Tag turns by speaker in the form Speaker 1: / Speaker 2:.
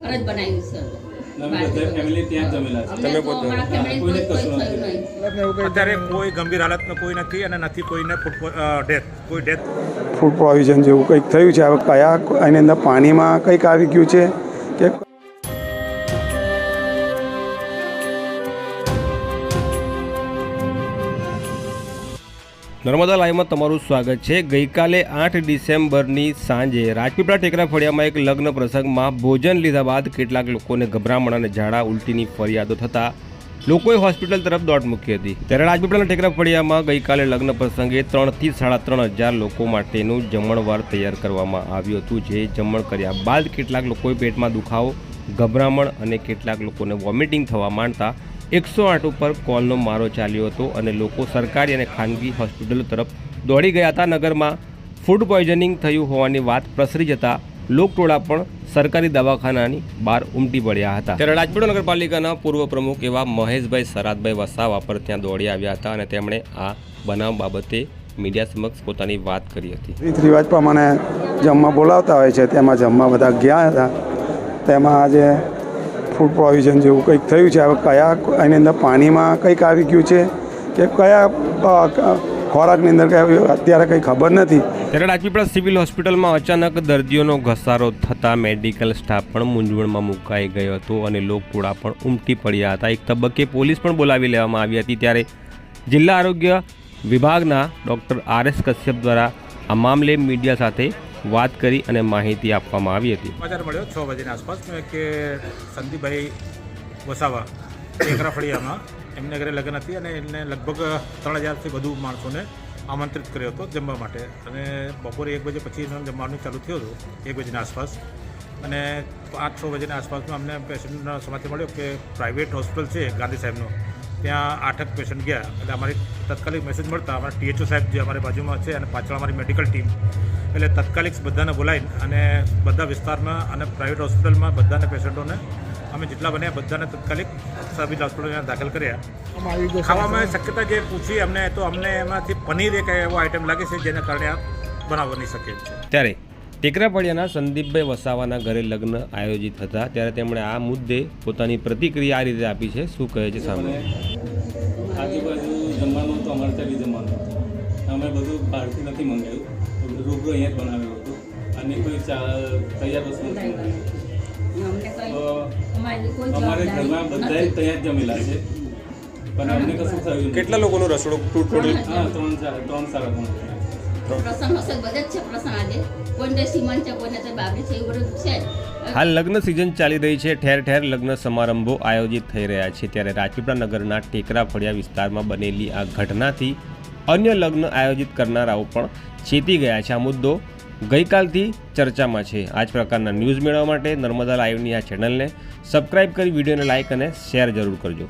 Speaker 1: ઘર જ બનાવ્યું
Speaker 2: અત્યારે કોઈ ગંભીર હાલતમાં કોઈ નથી અને નથી કોઈને ડેથ કોઈ ડેથ
Speaker 3: ફૂડ પ્રોવિઝન જેવું કંઈક થયું છે? હવે કયા એની અંદર પાણીમાં કંઈક આવી ગયું છે કે
Speaker 4: નર્મદા લાઈવમાં તમારું સ્વાગત છે. ગઈકાલે આઠ ડિસેમ્બરની સાંજે રાજપીપળા ટેકરા ફળિયામાં એક લગ્ન પ્રસંગમાં ભોજન લીધા બાદ કેટલાક લોકોને ગભરામણ અને ઝાડા ઉલટીની ફરિયાદો થતાં લોકોએ હોસ્પિટલ તરફ દોટ મૂકી હતી. ત્યારે રાજપીપળાના ટેકરા ફળિયામાં ગઈકાલે લગ્ન પ્રસંગે ત્રણથી સાડા ત્રણ હજાર લોકો માટેનું જમણવાર તૈયાર કરવામાં આવ્યું હતું. જે જમણ કર્યા બાદ કેટલાક લોકોએ પેટમાં દુખાવો, ગભરામણ અને કેટલાક લોકોને વોમિટિંગ થવા માંડતા એકસો આઠ ઉપર કોલનો મારો ચાલ્યો હતો અને લોકો સરકારી અને ખાનગી હોસ્પિટલો તરફ દોડી ગયા હતા. નગરમાં ફૂડ પોઈઝનિંગ થયું હોવાની વાત પ્રસરી જતા લોકટોળા પણ સરકારી દવાખાનાની બહાર ઉમટી પડ્યા હતા. ત્યારે રાજપીપળા નગરપાલિકાના પૂર્વ પ્રમુખ એવા મહેશભાઈ સરાદભાઈ વસાવા પર ત્યાં દોડી આવ્યા હતા અને તેમણે આ બનાવ બાબતે મીડિયા સમક્ષ પોતાની વાત કરી હતી.
Speaker 3: રીત રિવાજ પ્રમાણે જમવા બોલાવતા હોય છે. તેમાં જમવા બધા ગયા હતા. તેમાં આજે ફૂડ પ્રોવિઝન જેવું કંઈક થયું છે. હવે કયા એની અંદર પાણીમાં કંઈક આવી ગયું છે કે કયા ખોરાકની અંદર કઈ અત્યારે કંઈ ખબર નથી.
Speaker 4: ત્યારે રાજપીપળા સિવિલ હોસ્પિટલમાં અચાનક દર્દીઓનો ઘસારો થતાં મેડિકલ સ્ટાફ પણ મૂંઝવણમાં મુકાઈ ગયો હતો અને લોકટોળા પણ ઉમટી પડ્યા હતા. એક તબક્કે પોલીસ પણ બોલાવી લેવામાં આવી હતી ત્યારે જિલ્લા આરોગ્ય વિભાગના ડૉક્ટર આર એસ કશ્યપ દ્વારા આ મામલે મીડિયા સાથે વાત કરી અને માહિતી આપવામાં આવી હતી.
Speaker 2: સમાચાર મળ્યો છ વાગ્યાની આસપાસ. કે સંદીપભાઈ વસાવા ટેકરા ફળિયામાં એમને ઘરે લગ્ન હતી અને એમને લગભગ ત્રણ હજારથી વધુ માણસોને આમંત્રિત કર્યો હતો જમવા માટે. અને બપોરે એક બજે પછી જમવાનું ચાલુ થયું હતું, એક બજેની આસપાસ. અને પાંચ, છ વાગ્યાની આસપાસમાં અમને પેશન્ટનો સમાચાર મળ્યો કે પ્રાઇવેટ હોસ્પિટલ છે ગાંધી સાહેબનો. ત્યાં આઠક પેશન્ટ ગયા. એટલે અમારી તાત્કાલિક મેસેજ મળતા અમારા ટીએચઓ સાહેબ જે અમારી બાજુમાં છે અને પાછળ અમારી મેડિકલ ટીમ એટલે તાત્કાલિક બધાને બોલાવીને અને બધા વિસ્તારમાં અને પ્રાઇવેટ હોસ્પિટલમાં બધાને પેશન્ટોને અમે જેટલા બન્યા બધાને તાત્કાલિક સર્વિસ હોસ્પિટલમાં દાખલ કર્યા. ખાવામાં શક્યતા જે પૂછી અમને તો અમને એમાંથી પનીર એક એવો આઈટમ લાગે છે જેના કારણે આ બનાવ નહીં શકે છે.
Speaker 4: ત્યારે ટેકરાપડિયાના સંદીપભાઈ વસાવાના ઘરે લગ્ન આયોજિત હતા. ત્યારે તેમણે આ મુદ્દે પોતાની પ્રતિક્રિયા આ રીતે આપી છે. શું કહે છે સામે
Speaker 5: આજુબાજુ જમવાનું તો અમારે ત્યાં બી જમવાનું હતું. અમે બધું બહારથી નથી મંગાવ્યું. રૂબરૂ અહીંયા જ બનાવ્યું હતું. અને કોઈ ચા તૈયાર વસ્તુ નથી
Speaker 1: અમારી
Speaker 5: ઘરમાં બધા
Speaker 1: તૈયાર
Speaker 5: ત્યાં જ જમેલા છે. પણ અમને કશું થયું
Speaker 4: કેટલા લોકોનું રસોડું ટોટલ
Speaker 5: હા ત્રણ ચાર ત્રણ સારા ત્રણ
Speaker 1: પ્રસંગ હશે બધા જ છે પ્રસંગ આજે કોઈને સીમંત છે કોઈને બાબરી છે એવું બધું છે.
Speaker 4: હાલ લગ્ન સિઝન ચાલી રહી છે. ઠેર ઠેર લગ્ન સમારંભો આયોજિત થઈ રહ્યા છે. ત્યારે રાજપીપળા નગરના ટેકરા ફળિયા વિસ્તારમાં બનેલી આ ઘટનાથી અન્ય લગ્ન આયોજિત કરનારાઓ પણ ચેતી ગયા છે. આ મુદ્દો ગઈકાલથી ચર્ચામાં છે. આ જ પ્રકારના ન્યૂઝ મેળવવા માટે નર્મદા લાઈવની આ ચેનલને સબસ્ક્રાઈબ કરી, વિડીયોને લાઇક અને શેર જરૂર કરજો.